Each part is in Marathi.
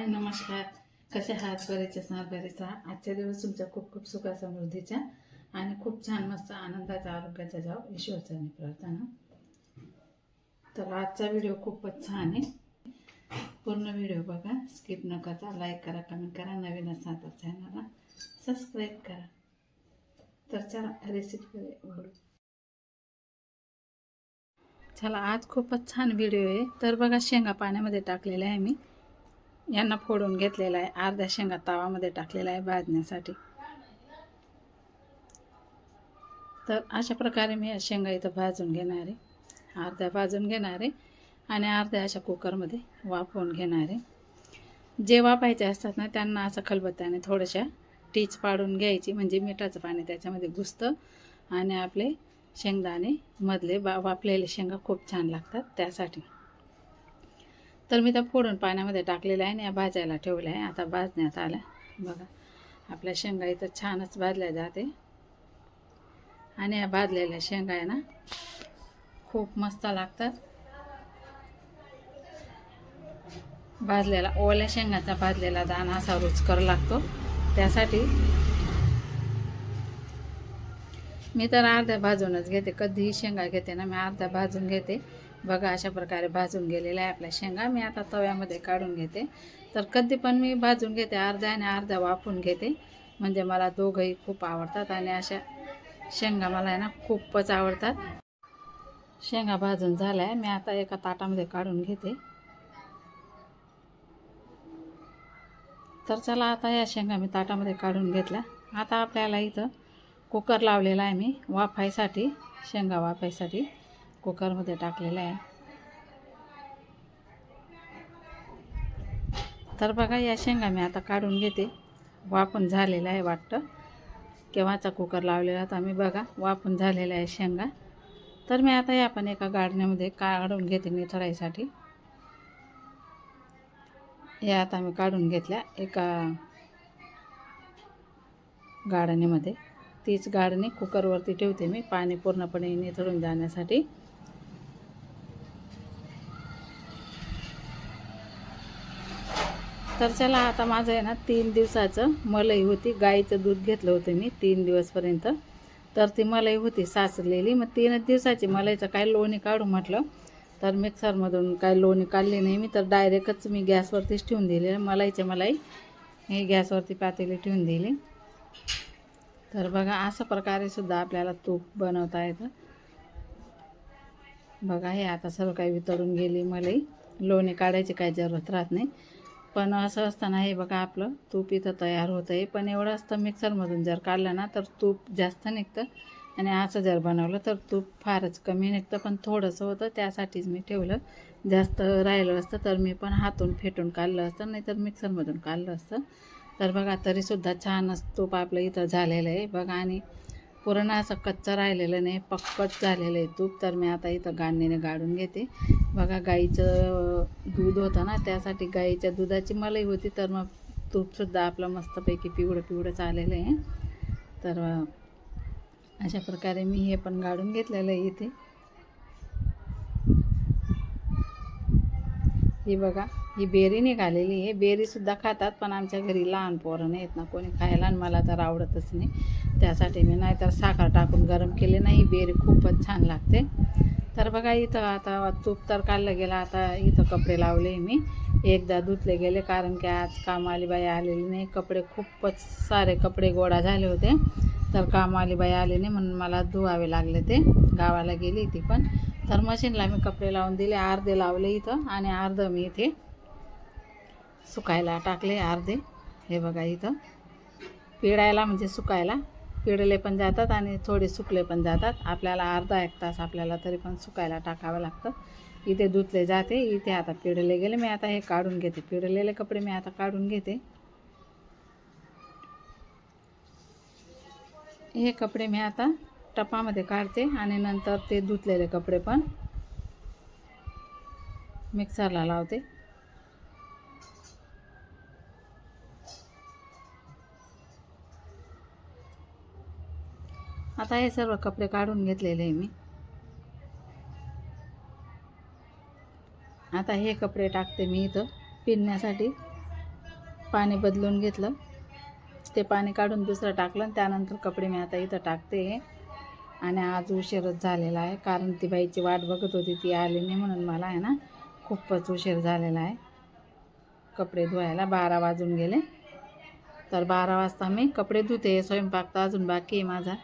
हाय नमस्कार. कसे आहात? बरेचे सर बरेचा आजच्या दिवस तुमच्या खूप खूप सुखा समृद्धीच्या आणि खूप छान मस्त आनंदाचा आरोग्याचा जाव ईश्वरचरणी प्रार्थना. तर आजचा व्हिडिओ खूपच छान आहे. पूर्ण व्हिडिओ बघा स्किप न करता लाईक करा कमेंट करा. नवीन असाल तर चॅनलला सबस्क्राईब करा. तर चला रेसिपीकडे उघडू चला आज खूपच छान व्हिडिओ आहे. तर बघा शेंगा पाण्यामध्ये टाकलेल्या आहे मी. यांना फोडून घेतलेला आहे. अर्ध्या शेंगा तावामध्ये टाकलेला आहे भाजण्यासाठी. तर अशा प्रकारे मी या शेंगा इथं भाजून घेणार आहे. अर्ध्या भाजून घेणार आहे आणि अर्ध्या अशा कुकरमध्ये वाफवून घेणार आहे. जे वापायचे असतात ना त्यांना असं खलबत्त्याने थोड्याशा टीच पाडून घ्यायची. म्हणजे मिठाचं पाणी त्याच्यामध्ये घुसतं आणि आपले शेंगदाणे मधले बा वाफलेले शेंगा खूप छान लागतात त्यासाठी. तर मी त्या फोडून पाण्यामध्ये टाकलेल्या आहे आणि या भाजायला ठेवल्या आहे. आता भाजण्यात आलं. बघा आपल्या शेंगा इथं छानच भाजल्या जाते. आणि या भाजलेल्या शेंगा आहे ना खूप मस्त लागतात. भाजलेला ओल्या शेंगाचा भाजलेला दाणा असा रुचकर लागतो. त्यासाठी मी तर अर्ध्या भाजूनच घेते. कधीही शेंगा घेते ना मी अर्ध्या भाजून घेते. बघा अशा प्रकारे भाजून गेलेल्या आहे आपल्या शेंगा. मी आता तव्यामध्ये काढून घेते. तर कधी पण मी भाजून घेते अर्ध्या आणि अर्ध्या वाफून घेते. म्हणजे मला दोघंही खूप आवडतात आणि अशा शेंगा मला आहे ना खूपच आवडतात. शेंगा भाजून झाल्या. आहे मी आता एका ताटामध्ये काढून घेते. तर चला आता या शेंगा मी ताटामध्ये काढून घेतल्या. आता आपल्याला इथं कुकर लावलेला आहे मी वाफायसाठी शेंगा वाफायसाठी. कुकरमध्ये टाकलेला आहे. तर बघा या शेंगा मी आता काढून घेते. वाफून झालेला आहे वाटतं. केव्हाचा कुकर लावलेला तर मी बघा वाफून झालेला आहे शेंगा. तर मी आता या पण एका गाडण्यामध्ये काढून घेते निथळाईसाठी या आता मी काढून घेतल्या एका गाडणीमध्ये तीच गाडणी कुकरवरती ठेवते मी पाणी पूर्णपणे निथळून जाण्यासाठी. तर चला आता माझं आहे ना तीन दिवसाचं मलई होती. गाईचं दूध घेतलं होतं मी तीन दिवसपर्यंत. तर ती मलई होती साचलेली. मग तीनच दिवसाची मलईचं काय लोणी काढू म्हटलं तर मिक्सरमधून काय लोणी काढली नाही मी तर डायरेक्टच मी गॅसवरतीच ठेवून दिली. मलाईचे मलाई हे गॅसवरती पातेली ठेवून दिली. तर बघा अशा प्रकारे सुद्धा आपल्याला तूप बनवता येतं. बघा हे आता सर्व काही वितळून गेली मलाई. लोणी काढायची काही जरूरत राहत नाही. पण असं असताना हे बघा आपलं तूप इथं तयार होतं आहे पण एवढं असतं मिक्सरमधून जर काढलं ना तर तूप जास्त निघतं. आणि असं जर बनवलं तर तूप फारच कमी निघतं. पण थोडंसं होतं त्यासाठीच मी ठेवलं. जास्त राहिलं असतं तर मी पण हातून फेटून काढलं असतं नाही तर मिक्सरमधून काढलं असतं. तर बघा तरीसुद्धा छानच तूप आपलं इथं झालेलं आहे. बघा आणि पुरण असं कच्चं राहिलेलं नाही पक्कच झालेलं आहे तूप. तर मी आता इथं गाडणीने गाडून घेते. बघा गाईचं दूध होतं ना त्यासाठी गाईच्या दुधाची मलाई होती तर मग तूपसुद्धा आपलं मस्तपैकी पिवळं पिवळंच आलेलं आहे. तर अशा प्रकारे मी हे पण गाडून घेतलेलं आहे इथे. ही बघा ही बेरी निघालेली आहे. बेरीसुद्धा खातात पण आमच्या घरी लहान पोरं नाहीत ना. कोणी खायला आणि मला तर आवडतच नाही. त्यासाठी मी नाहीतर साखर टाकून गरम केले नाही. बेरी खूपच छान लागते. तर बघा इथं आता तूप तर काढलं गेलं. आता इथं कपडे लावले मी. एकदा धुतले गेले कारण की आज कामाली बाई आलेली नाही. कपडे खूपच सारे कपडे गोळा झाले होते. तर कामवाली बाई आली नाही म्हणून मला धुवावे लागले ते. गावाला गेली ती पण. तर मशीनला मी कपडे लावून दिले अर्धे लावले इथं आणि अर्ध मी इथे सुकायला टाकले अर्धे. हे बघा इथं. पिळायला म्हणजे सुकायला. पिळले पण जातात आणि थोडे सुकले पण जातात. आपल्याला अर्धा एक तास आपल्याला तरी पण सुकायला टाकावं लागतं. इथे धुतले जाते इथे आता पिळले गेले. मी आता हे काढून घेते. पिळलेले कपडे मी आता काढून घेते. हे कपडे मी आता टपामध्ये काढते आणि नंतर ते धुतलेले कपडे पण मिक्सरला लावते. आता हे सर्व कपडे काढून घेतलेले आहे मी. आता हे कपडे टाकते मी इथं पिण्यासाठी पाणी बदलून घेतलं. ते पाणी काढून दुसरं टाकलं आणि त्यानंतर कपडे मी आता इथं टाकते. आणि आज उशीरच झालेला आहे कारण ती बाईची वाट बघत होती ती आली नाही म्हणून मला आहे ना खूपच उशीर झालेला आहे. कपडे धुवायला बारा वाजून गेले. तर बारा वाजता मी कपडे धुते स्वयंपाक तर अजून बाकी आहे माझा.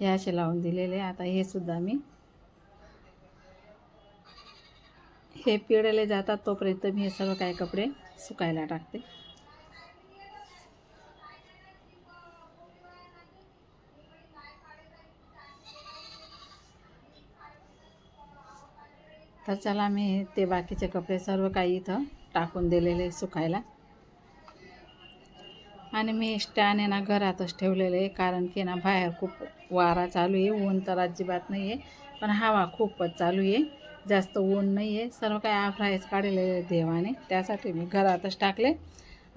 हे असे लावून दिलेले आता हे सुद्धा मी. हे पिळले जातात तोपर्यंत मी हे सर्व काय कपडे सुकायला टाकते. तर चला मी ते बाकीचे कपडे सर्व काही इथं टाकून दिलेले सुकायला. आणि मी स्टॅन आहे ना घरातच ठेवलेले आहे कारण की ना बाहेर खूप वारा चालू आहे ऊन तर अजिबात नाही आहे पण हवा खूपच चालू आहे. जास्त ऊन नाही आहे सर्व काय आफ्रायच काढलेले देवाने. त्यासाठी मी घरातच टाकले.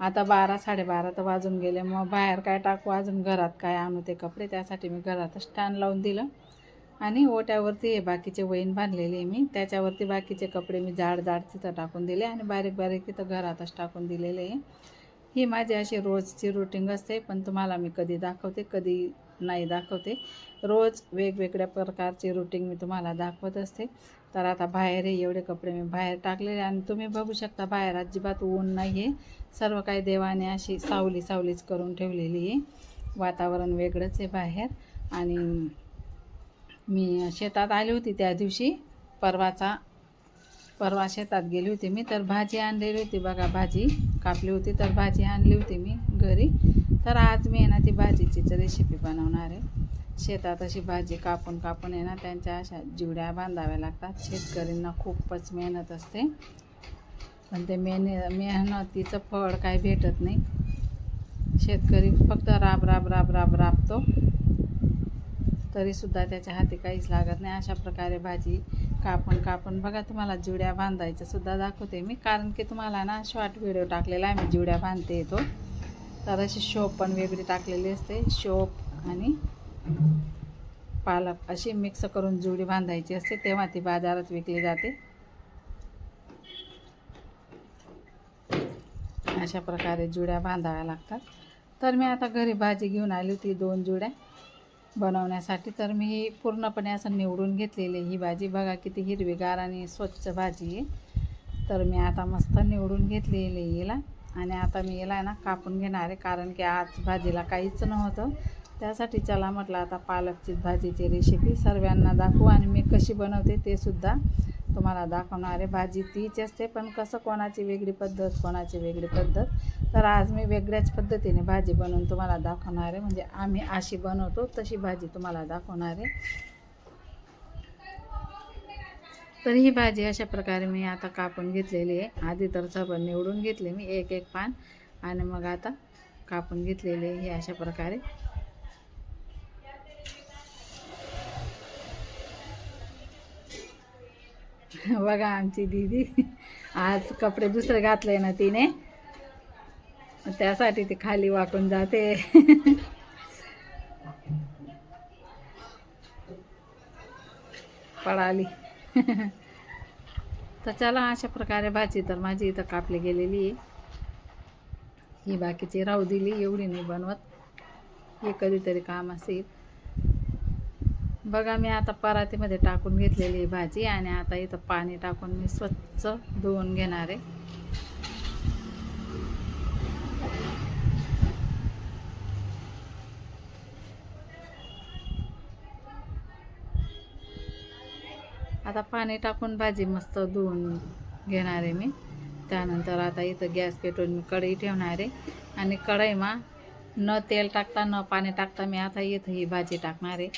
आता बारा साडेबारा तर वाजून गेले. मग बाहेर काय टाकू? अजून घरात काय आणू ते कपडे? त्यासाठी मी घरातच स्टॅन लावून दिलं. आणि ओट्यावरती हे बाकीचे वहीन बांधलेले आहे मी. त्याच्यावरती बाकीचे कपडे मी जाड जाड तिथं टाकून दिले आणि बारीक बारीक तिथं घरातच टाकून दिलेले आहे. ही माझी अशी रोजची रुटीन असते. पण तुम्हाला मी कधी दाखवते कधी नाही दाखवते. रोज वेगवेगळ्या प्रकारची रुटीन मी तुम्हाला दाखवत असते. तर आता बाहेर हे एवढे कपडे मी बाहेर टाकलेले आणि तुम्ही बघू शकता बाहेर अजिबात ऊन नाही आहे सर्व काही देवाने अशी सावली सावलीच करून ठेवलेली आहे. वातावरण वेगळंच आहे बाहेर. आणि मी शेतात आली होती त्या दिवशी परवाचा परवा शेतात गेली होती मी. तर भाजी आणलेली होती बघा भाजी कापली होती तर भाजी आणली होती मी घरी. तर आज मी आहे ना ती भाजीचीच रेसिपी बनवणार आहे. शेतात अशी भाजी कापून कापून आहे ना त्यांच्या अशा जिवड्या बांधाव्या लागतात. शेतकऱ्यांना खूपच मेहनत असते. पण ते मेहन मेहनतीचं फळ काही भेटत नाही. शेतकरी फक्त राब राब राब राब राबतो. तरीसुद्धा त्याच्या हाती काहीच लागत नाही. अशा प्रकारे भाजी कापून कापून बघा तुम्हाला जिवड्या बांधायचं सुद्धा दाखवते मी. कारण की तुम्हाला ना शॉर्ट व्हिडिओ टाकलेला आहे मी जिवड्या बांधते येतो तर अशी शोप पण वेगळी टाकलेली असते. शोप आणि पालक अशी मिक्स करून जुडी बांधायची असते तेव्हा ती बाजारात विकली जाते. अशा प्रकारे जुड्या बांधाव्या लागतात. तर मी आता घरी भाजी घेऊन आली होती दोन जुड्या बनवण्यासाठी. तर मी ही पूर्णपणे असं निवडून घेतलेली ही भाजी बघा किती हिरवीगार आणि स्वच्छ भाजी आहे. तर मी आता मस्त निवडून घेतलेली हिला. आणि आता मी याला ना कापून घेणार आहे कारण की आज भाजीला काहीच नव्हतं. त्यासाठी चला म्हटलं आता पालकची भाजीची रेसिपी सर्वांना दाखवू आणि मी कशी बनवते ते सुद्धा तुम्हाला दाखवणार आहे. भाजी तीच असते पण कसं कोणाची वेगळी पद्धत कोणाची वेगळी पद्धत. तर आज मी वेगळ्याच पद्धतीने भाजी बनवून तुम्हाला दाखवणार आहे. म्हणजे आम्ही अशी बनवतो तशी भाजी तुम्हाला दाखवणार आहे. तर ही भाजी अशा प्रकारे मी आता कापून घेतलेली आहे. आधी तर सगळं निवडून घेतले मी एक एक पान. आणि मग आता कापून घेतलेली आहे अशा प्रकारे. बघा आमची दीदी आज कपडे दुसरे घातले ना तिने. त्यासाठी ती खाली वाकून जाते. पळाली. तर चला अशा प्रकारे भाजी तर माझी इथं कापली गेलेली आहे. ही बाकीची राहू दिली एवढी नाही बनवत. हे कधीतरी काम असेल. बघा मी आता परातीमध्ये टाकून घेतलेली आहे भाजी आणि आता इथं पाणी टाकून मी स्वच्छ धुवून घेणार आहे. आता पाणी टाकून भाजी मस्त धुवून घेणार आहे मी. त्यानंतर आता इथं गॅस पेटवून मी कढई ठेवणार आहे. आणि कढईमा न तेल टाकता न पाणी टाकता मी आता इथं ही भाजी टाकणार आहे.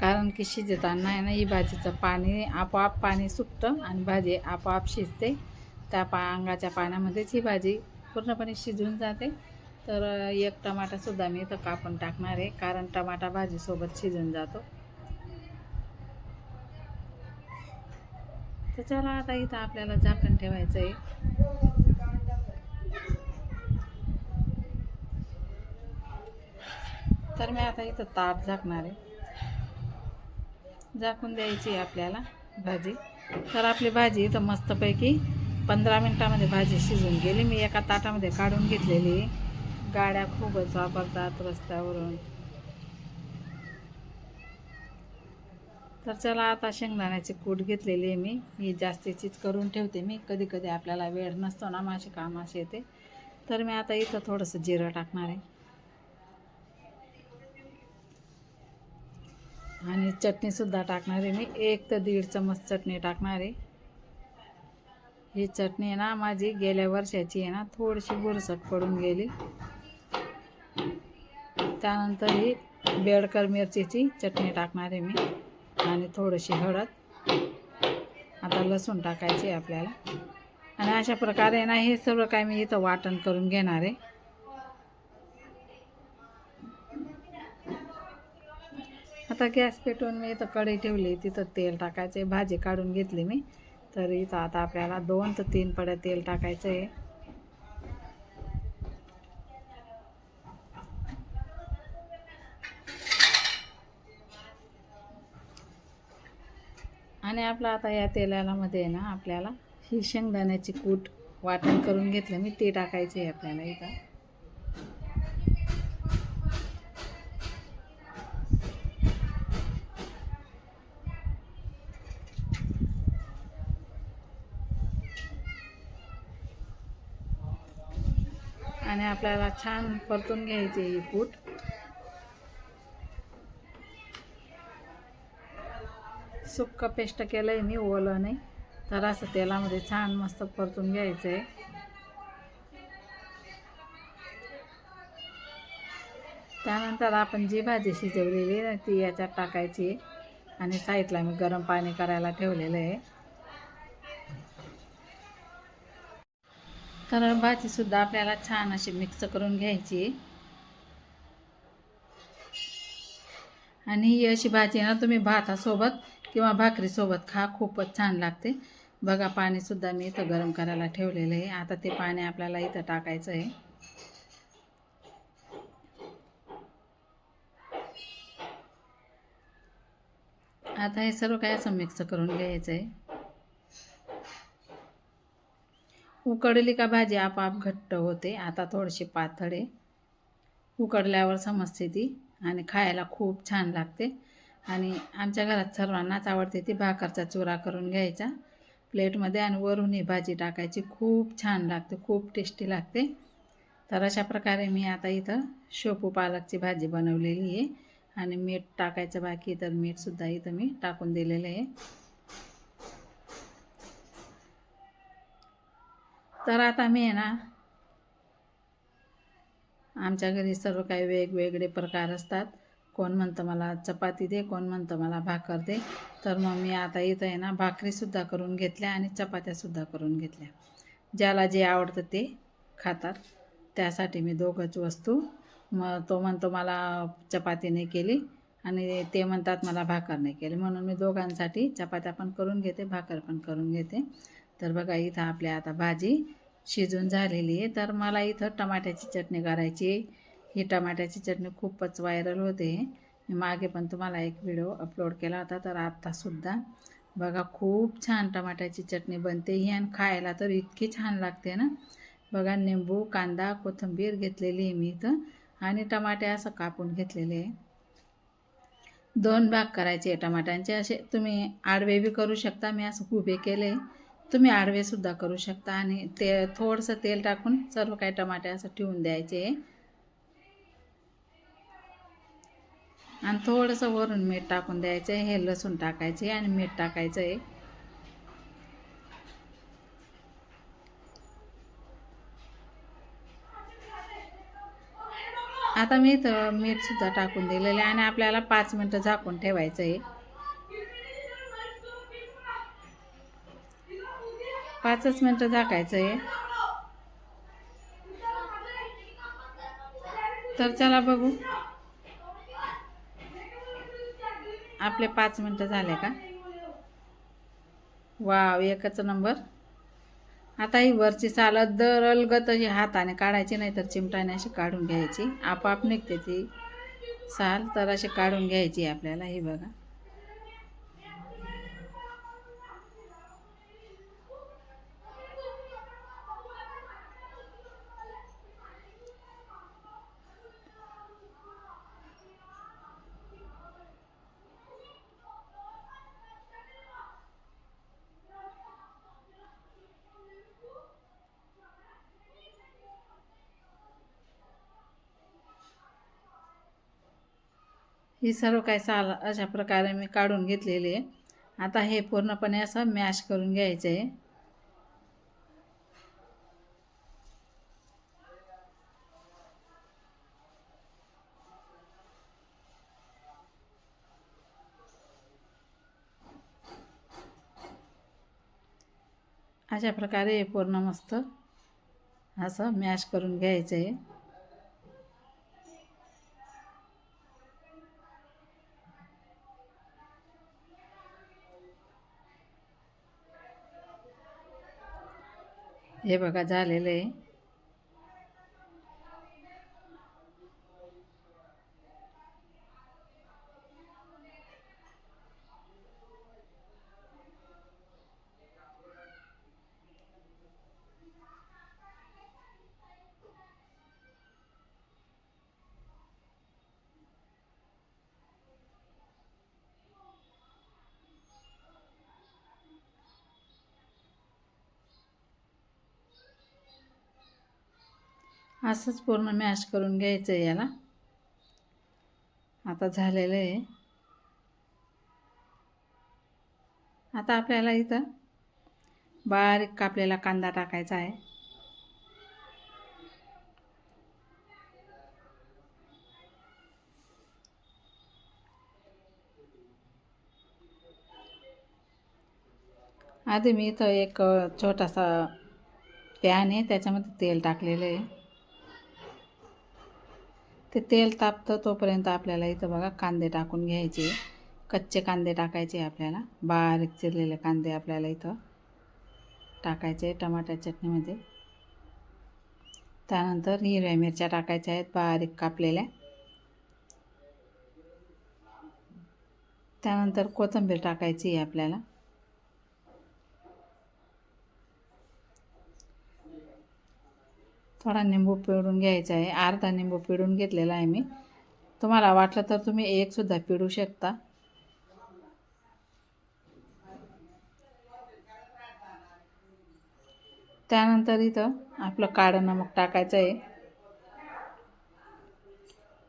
कारण की शिजताना आहे ना ही भाजीचं पाणी आपोआप पाणी सुटतं आणि भाजी आपोआप शिजते. त्या पा अंगाच्या पाण्यामध्येच ही भाजी पूर्णपणे शिजून जाते. तर एक टमाटासुद्धा मी इथं कापून टाकणार आहे कारण टमाटा भाजीसोबत शिजून जातो. तर चला आता इथं आपल्याला झाकण ठेवायचं आहे. तर मी आता इथं ताट झाकणार आहे. झाकून द्यायची आहे आपल्याला भाजी. तर आपली भाजी इथं मस्तपैकी पंधरा मिनटामध्ये भाजी शिजून गेली. मी एका ताटामध्ये काढून घेतलेली गाड्या खूपच वापरतात रस्त्यावरून. तर चला आता शेंगदाण्याची कूट घेतलेली आहे मी. ही जास्तीचीच करून ठेवते मी. कधी कधी आपल्याला वेळ नसतो ना माझे काम असे येते. तर मी आता इथं थोडंसं जिरं टाकणार आहे. आणि चटणीसुद्धा टाकणार आहे मी. एक तर दीड चमच चटणी टाकणार आहे. ही चटणी आहे ना माझी गेल्या वर्षाची आहे ना थोडीशी बुरसट पडून गेली. त्यानंतर ही बेडकर मिरचीची चटणी टाकणार आहे मी. आणि थोडीशी हळद. आता लसूण टाकायची आहे आपल्याला. आणि अशा प्रकारे ना हे सर्व काय मी इथं वाटण करून घेणार आहे. आता गॅस पेटवून मी इथं कढई ठेवली. तिथं तेल टाकायचं आहे भाजी काढून घेतली मी. तर इथं आता आपल्याला दोन ते तीन पड्या तेल टाकायचं आहे आपलं आता या तेलामध्ये आहे ना आपल्याला ही शेंगदाण्याची कूट वाटण करून घेतलं. मी ते टाकायचे आहे आपल्याला इथं. आणि आपल्याला छान परतून घ्यायची ही कूट. सुक्क पेस्ट केलं आहे मी ओलं नाही. तर असं तेलामध्ये छान मस्त परतून घ्यायचं आहे त्यानंतर आपण जी भाजी शिजवलेली आहे ती याच्यात टाकायची आणि साईडला मी गरम पाणी करायला ठेवलेलं आहे. तर भाजीसुद्धा आपल्याला छान अशी मिक्स करून घ्यायची. आणि ही अशी भाजी ना तुम्ही भातासोबत किंवा भाकरीसोबत खा खूपच छान लागते. बघा पाणीसुद्धा मी इथं गरम करायला ठेवलेलं आहे. आता ते पाणी आपल्याला इथं टाकायचं आहे. आता हे सर्व काय असं मिक्स करून घ्यायचं आहे. उकडली का भाजी आपोआप घट्ट होते. आता थोडीशी पातळे उकडल्यावर समजते ती आणि खायला खूप छान लागते. आणि आमच्या घरात सर्वांनाच आवडते ती भाकरचा चुरा करून घ्यायचा. प्लेटमध्ये आणि वरून ही भाजी टाकायची. खूप छान लागते खूप टेस्टी लागते. तर अशा प्रकारे मी आता इथं शेपू पालकची भाजी बनवलेली आहे. आणि मीठ टाकायचं बाकी तर मीठसुद्धा इथं मी टाकून दिलेलं आहे. तर आता मी आहे ना आमच्या घरी सर्व काही वेगवेगळे प्रकार असतात. कोण म्हणतं मला चपाती दे कोण म्हणतं मला भाकर दे. तर मग मी आता इथं आहे ना भाकरीसुद्धा करून घेतल्या आणि चपात्यासुद्धा करून घेतल्या. ज्याला जे आवडतं ते खातात. त्यासाठी मी दोघंच वस्तू. मग तो म्हणतो मला चपाती नाही केली आणि ते म्हणतात मला भाकर नाही केली. म्हणून मी दोघांसाठी चपात्या पण करून घेते भाकर पण करून घेते. तर बघा इथं आपल्या आता भाजी शिजून झालेली आहे. तर मला इथं टमाट्याची चटणी करायची आहे. ही टमाट्याची चटणी खूपच व्हायरल होते. मागे पण तुम्हाला एक व्हिडिओ अपलोड केला होता तर आत्तासुद्धा बघा खूप छान टमाट्याची चटणी बनते ही आणि खायला तर इतकी छान लागते ना. बघा निंबू कांदा कोथिंबीर घेतलेली आहे मी इथं आणि टमाटे असं कापून घेतलेले आहे. दोन भाग करायचे टमाट्यांचे. असे तुम्ही आडवे बी करू शकता मी असं उभे केले. तुम्ही आडवेसुद्धा करू शकता आणि ते थोडंसं तेल टाकून सर्व काही टमाटे असं ठेवून द्यायचे आणि थोडंसं वरून मीठ टाकून द्यायचं आहे हे लसूण टाकायचे आणि मीठ टाकायचं आहे आता मी इथं मीठसुद्धा टाकून दिलेलं आहे आणि आपल्याला पाच मिनटं झाकून ठेवायचं आहे पाचच मिनटं झाकायचं आहे तर चला बघू. आपले पाच मिनटं झाले का? वाव एकच नंबर. आता ही वरची चालत दर अलगत अशी हाताने काढायची नाही तर चिमटाने अशी काढून घ्यायची. आपोआप निघते ती साल तर अशी काढून घ्यायची आपल्याला. ही बघा. ही सर्व काही साल अशा प्रकारे मी काढून घेतलेली आहे. आता हे पूर्णपणे असं मॅश करून घ्यायचं आहे. अशा प्रकारे हे पूर्ण मस्त असं मॅश करून घ्यायचं आहे. हे बघा झालेलं आहे. असंच पूर्ण मॅश करून घ्यायचं आहे याला. आता झालेलं आहे. आता आपल्याला इथं बारीक कापलेला कांदा टाकायचा आहे. आधी मी इथं एक छोटासा पॅन आहे त्याच्यामध्ये तेल टाकलेलं आहे. ते तेल तापतं तोपर्यंत आपल्याला इथं बघा कांदे टाकून घ्यायचे. कच्चे कांदे टाकायचे आपल्याला. बारीक चिरलेले कांदे आपल्याला इथं टाकायचे टमाट्या चटणीमध्ये. त्यानंतर हिरव्या मिरच्या टाकायच्या आहेत बारीक कापलेल्या. त्यानंतर कोथिंबीर टाकायची आहे आपल्याला. थोडा निंबू पिळून घ्यायचा आहे. अर्धा निंबू पिळून घेतलेला आहे मी. तुम्हाला वाटलं तर तुम्ही एकसुद्धा पिळू शकता. त्यानंतर इथं आपलं काळं नमक टाकायचं आहे.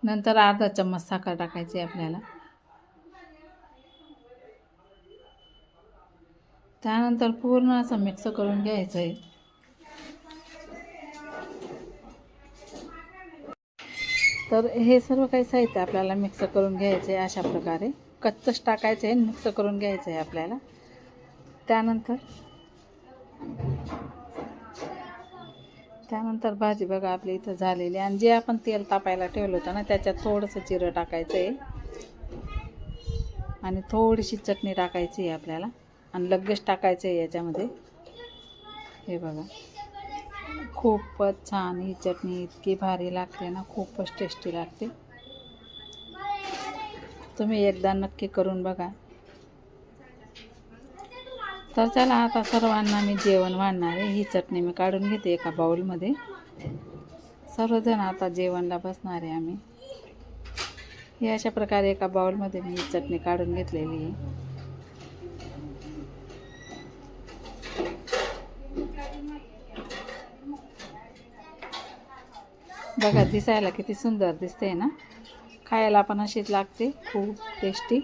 नंतर अर्धा चम्मच साखर टाकायची आहे आपल्याला. त्यानंतर पूर्ण असं मिक्स करून घ्यायचं आहे. तर हे सर्व काही साहित्य आपल्याला मिक्स करून घ्यायचं आहे अशा प्रकारे. कच्चंच टाकायचं आहे मिक्स करून घ्यायचं आहे आपल्याला. त्यानंतर त्यानंतर भाजी बघा आपली इथं झालेली आणि जे आपण तेल तापायला ठेवलं होतं ना त्याच्यात थोडंसं जिरं टाकायचं आहे. आणि थोडीशी चटणी टाकायची आहे आपल्याला. आणि लगेच टाकायचं आहे याच्यामध्ये. हे बघा. खूपच छान. ही चटणी इतकी भारी लागते ना खूपच टेस्टी लागते. तुम्ही एकदा नक्की करून बघा. तर चला आता सर्वांना मी जेवण वाढणार आहे. ही चटणी मी काढून घेते एका बाऊलमध्ये सर्वजण आता जेवणला बसणार आहे आम्ही. हे अशा प्रकारे एका बाऊलमध्ये मी ही चटणी काढून घेतलेली आहे. बघा दिसायला किती सुंदर दिसते ना? खायला पण अशीच लागते खूप टेस्टी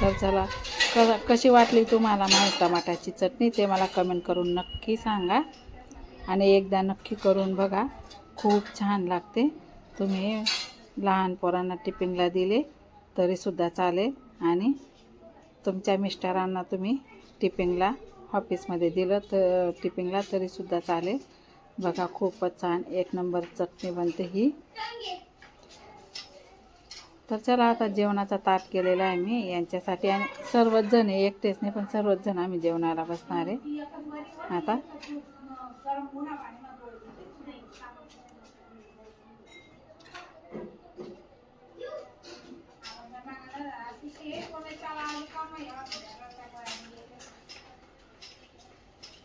तर चला क कशी वाटली तुम्हाला माझी टमाटाची चटणी? ते मला कमेंट करून नक्की सांगा. आणि एकदा नक्की करून बघा खूप छान लागते. तुम्ही लहान पोरांना टिफिनला दिले तरीसुद्धा चालेल. आणि तुमच्या मिस्टरांना तुम्ही टिफिनला ऑफिसमध्ये दिलं तर टिफिनला तरीसुद्धा चालेल. बघा खूपच छान. एक नंबर चटणी बनते ही. तर चला आता जेवणाचा ताट केलेला आहे मी. यांच्यासाठी आणि सर्वच जण आहे एकटेच नाही पण सर्वच जण आम्ही जेवणाला बसणार आहे. आता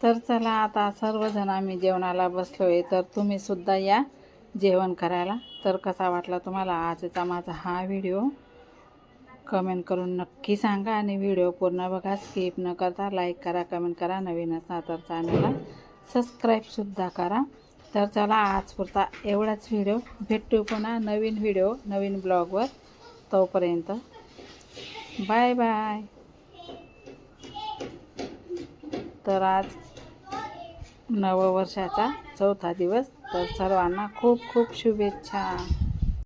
तर चला आता सर्वजण आम्ही जेवणाला बसलो आहे तर तुम्ही सुद्धा या जेवण करायला. तर कसा वाटला तुम्हाला आजचा माझा हा व्हिडिओ? कमेंट करून नक्की सांगा आणि व्हिडिओ पूर्ण बघा. स्किप न करता लाईक करा कमेंट करा. नवीन असणार तर चॅनलला सबस्क्राईबसुद्धा करा. तर चला आज पुरता एवढाच व्हिडिओ. भेटू पुन्हा नवीन व्हिडिओ नवीन ब्लॉगवर. तोपर्यंत बाय बाय. तर आज नववर्षाचा चौथा दिवस. तर सर्वांना खूप खूप शुभेच्छा.